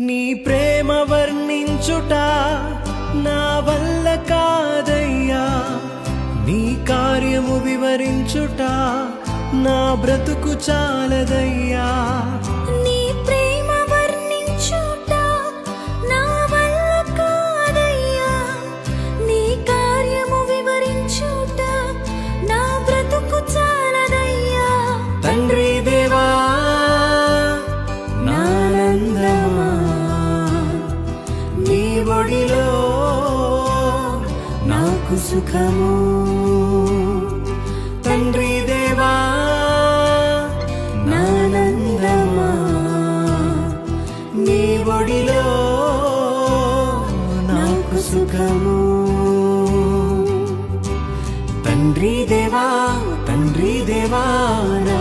నీ ప్రేమ వర్ణించుట నా వల్ల కాదయ్యా. నీ కార్యము వివరించుట నా బ్రతుకు చాలదయ్యా. ఒడిలో నాకు సుఖము. తండ్రి దేవా నానందమా నీ ఒడిలో నాకు సుఖము. తండ్రి దేవా తండ్రి దేవా నా